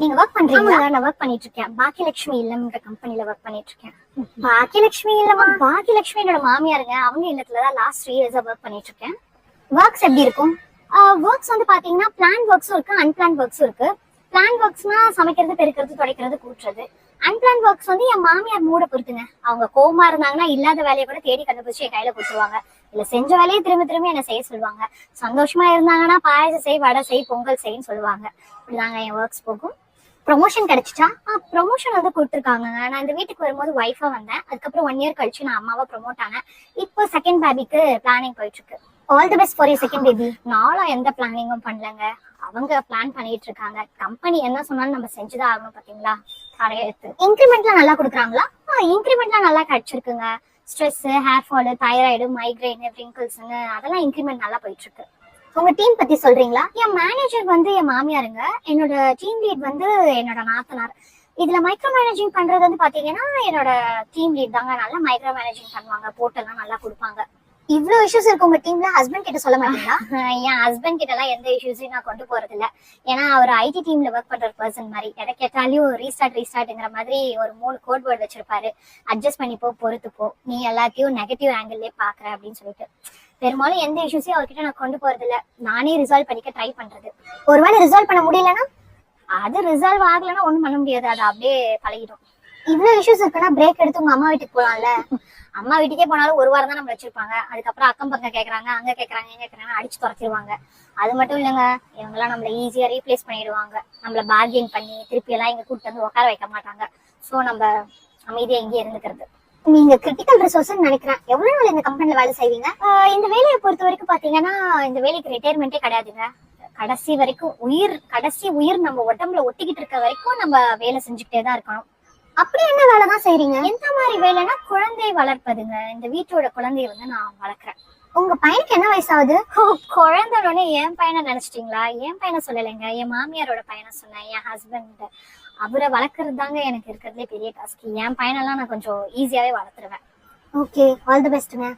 நீங்க ஒர்க் பண்றீங்களா? ஆமாங்க நான் ஒர்க் பண்ணிட்டு இருக்கேன் பாக்கியலட்சுமி இல்லம்ன்ற கம்பெனில ஒர்க் பண்ணிட்டு இருக்கேன் பாக்கியலட்சுமி இல்லமா பாக்கியலட்சுமி என்னோட மாமியாருங்க. அவங்க இல்லத்துல தான் லாஸ்ட் த்ரீ இயர்ஸா ஒர்க் பண்ணிட்டு இருக்கேன் ஒர்க்ஸ் எப்படி இருக்கும்? ஒர்க்ஸ் வந்து பாத்தீங்கன்னா பிளான் ஒர்க்ஸும் இருக்கு அன்பிளான் ஒர்க்ஸும் இருக்கு. பிளான் ஒர்க்ஸ்னா சமைக்கிறது பெருக்கிறது துடைக்கிறது கூட்டுறது. அன்பிளான் ஒர்க்ஸ் வந்து என் மாமியார் மூட பொறுத்துங்க. அவங்க கோவமா இருந்தாங்கன்னா இல்லாத வேலையை கூட தேடி கண்டுபிடிச்சு என் கையில கொடுத்துருவாங்க. இல்ல செஞ்ச வேலையை திரும்ப திரும்ப என்ன செய்ய சொல்லுவாங்க. சந்தோஷமா இருந்தாங்கன்னா பாயசம் செய் வடை செய் பொங்கல் செய்ன்னு சொல்லுவாங்க. இப்படிதாங்க என் ஒர்க்ஸ் போகும். ப்ரொமோஷன் கிடைச்சிச்சா? ப்ரொமோஷன் வந்து கொடுத்துருக்காங்க. நான் இந்த வீட்டுக்கு வரும்போது ஒய்ஃபா வந்தேன். அதுக்கப்புறம் ஒன் இயர் கழிச்சு நான் அம்மாவா ப்ரொமோட் ஆனேன். இப்போ செகண்ட் பேபிக்கு பிளானிங் போயிட்டு இருக்கு all the best for your second baby நானும் எந்த பிளானிங்கும் பண்ணலங்க. அவங்க பிளான் பண்ணிட்டு இருக்காங்க. கம்பெனி என்ன சொன்னாலும் நம்ம செஞ்சுதான் ஆகணும் பாத்தீங்களா? தலையெழுத்து இன்க்ரிமெண்ட்லாம் நல்லா கொடுக்குறாங்களா? இன்க்ரிமெண்ட்லாம் நல்லா கிடைச்சிருக்குங்க. Stress hair fall thyroid migraine ரிங்கிள்ஸ்னு அதெல்லாம் இன்க்ரிமெண்ட் நல்லா போயிட்டு இருக்கு உங்க டீம் பத்தி சொல்றீங்களா? என் மேனேஜர் வந்து என் மாமியாருங்க. என்னோட டீம் லீட் வந்து என்னோட நாத்தனார். இதுல மைக்ரோ மேனேஜிங் பண்றது வந்து பாத்தீங்கன்னா என்னோட டீம் லீட் தாங்க. நல்லா மைக்ரோ மேனேஜிங் பண்ணுவாங்க. போட்டெல்லாம் நல்லா கொடுப்பாங்க. இவ்ளோ இஷ்யூஸ் இருக்கு உங்க டீம்ல ஹஸ்பண்ட் கிட்ட சொல்ல மாட்டீங்களா? என் ஹஸ்பண்ட் கிட்ட எல்லாம் எந்த இஷ்யூஸையும் நான் கொண்டு போறது இல்ல ஏன்னா அவர் ஐடி டீம்ல ஒர்க் பண்ற பர்சன் மாதிரி. எதை கேட்டாலையும் ரீஸ்டார்ட் ரீஸ்டார்ட்ங்கிற மாதிரி ஒரு மூணு கோட் வேர்டு வச்சிருப்பாரு. அட்ஜஸ்ட் பண்ணிப்போ பொறுத்து போ நீ எல்லாத்தையும் நெகட்டிவ் ஆங்கிள்லயே பாக்குற அப்படின்னு சொல்லிட்டு. பெரும்பாலும் எந்த இஷ்யூஸையும் அவர்கிட்ட நான் கொண்டு போறது இல்ல நானே ரிசால்வ் பண்ணிக்க ட்ரை பண்றது. ஒருவேளை ரிசால்வ் பண்ண முடியலன்னா அது ரிசால்வ் ஆகலன்னா ஒண்ணும் பண்ண முடியாது. அது அப்படியே பழகிடும். இவ்வளவு இஷ்யூஸ் இருக்குன்னா பிரேக் எடுத்து உங்க அம்மா வீட்டுக்கு போலாம்ல? அம்மா வீட்டுக்கே போனாலும் ஒரு வாரம் தான் நம்ம வச்சிருப்பாங்க. அதுக்கப்புறம் அக்கம் பக்கம் கேக்குறாங்க அங்க கேக்குறாங்க எங்க கேக்குறாங்க அடிச்சு துரத்திடுவாங்க. அது மட்டும் இல்லைங்க இவங்கெல்லாம் நம்மள ஈஸியா ரீப்ளேஸ் பண்ணிடுவாங்க. நம்மள பார்கெயின் பண்ணி திருப்பி எல்லாம் இங்க கூட்டு வந்து உட்கார வைக்க மாட்டாங்க. சோ நம்ம அமைதியா இங்கே இருந்துக்கிறது. நீங்க கிரிட்டிக்கல் ரிசோர்ஸ் நினைக்கிறேன். எவ்வளவு நாள் இந்த கம்பெனில வேலை செய்வீங்க? இந்த வேலையை பொறுத்த வரைக்கும் பாத்தீங்கன்னா இந்த வேலைக்கு ரிட்டையர்மெண்ட்டே கிடையாதுங்க. கடைசி வரைக்கும் உயிர் கடைசி உயிர் நம்ம உடம்புல ஒட்டிக்கிட்டு இருக்க வரைக்கும் நம்ம வேலை செஞ்சுக்கிட்டே தான் இருக்கணும். அப்படி என்ன வேலை தான் செய்றீங்க? எந்த மாதிரி வேலைன்னா குழந்தை வளர்ப்பதுங்க. இந்த வீட்டோட குழந்தைய வந்து நான் வளர்க்குறேன். உங்க பையனுக்கு என்ன வயசாகுது? குழந்தைன்னு என் பையனை நினைச்சிட்டீங்களா? என் பையனை சொல்லலைங்க. என் மாமியாரோட பையனை சொன்னேன். என் ஹஸ்பண்ட் அவரை வளர்க்கறது தாங்க எனக்கு இருக்கிறதுலே பெரிய டாஸ்க் என் பையனெல்லாம் நான் கொஞ்சம் ஈஸியாவே வளர்த்துருவேன். Okay all the பெஸ்ட்ங்க